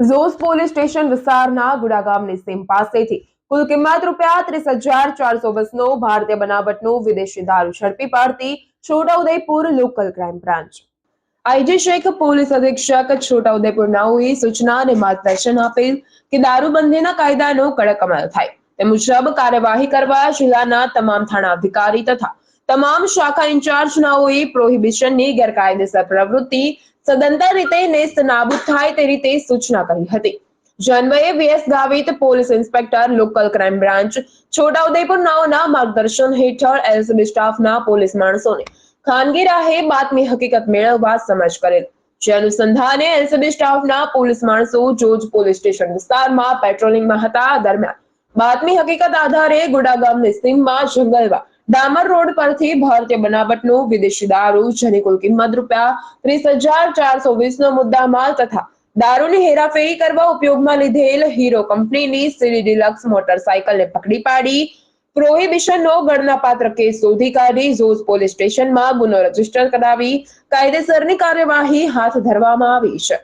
ઝોસ police station વિસ્તારના ગુડાગામની સીમ પાસેથી કુલ કિંમત રૂપિયા ત્રીસ હજાર ચારસો બસનો ભારતીય બનાવટનો વિદેશી દારૂ ઝડપી પાડતી Chhota Udepur local crime branch. IG Shaikh police અધિક્ષક છોટાઉદેપુર નાઓએ સૂચના અને માર્ગદર્શન આપેલ કે દારૂબંધીના કાયદાનો કડક અમલ થાય. તે મુજબ કાર્યવાહી કરવા જિલ્લાના તમામ થાણા અધિકારી તથા તમામ શાખા ઇન્ચાર્જ નાઓએ પ્રોહિબિશનની ગેરકાયદેસર પ્રવૃત્તિ સદંતર રીતે નેસ્ત નાબૂદ થાય તે રીતે સૂચના કરી હતી. જન્વયે V S Gavit police inspector, local crime branch, Chhota Udepur નાઓના માર્ગદર્શન હેઠળ એલસીબી સ્ટાફના પોલીસ માણસોને ખાનગી રાહે બાતમી હકીકત મેળવવા સમજ કરેલ. જે અનુસંધાને એલસીબી સ્ટાફના પોલીસ માણસો જોજ પોલીસ સ્ટેશન વિસ્તારમાં પેટ્રોલિંગમાં હતા. દરમિયાન બાતમી હકીકત આધારે ગુડાગામની સીમમાં જંગલમાં ડામર રોડ પરથી ભારતીય બનાવટનું વિદેશી દારૂ, જેની કુલ કિંમત રૂપિયા ત્રીસ હજાર ચારસો વીસનો મુદ્દામાલ તથા દારૂની હેરાફેરી કરવા ઉપયોગમાં લીધેલ હીરો કંપનીની સીડી ડિલક્સ મોટરસાયકલને પકડી પાડી. પ્રોહિબિશનનો ગણનાપાત્ર કેસ શોધી કાઢી, ઝોઝ પોલીસ સ્ટેશનમાં ગુનો રજિસ્ટર કરાવી, કાયદેસરની કાર્યવાહી હાથ ધરવામાં આવી છે.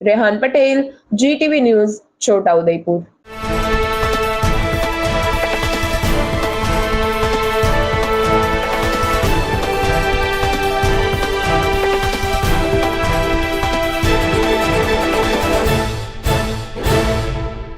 Rehan Patel, GTV news, Chhota Udepur.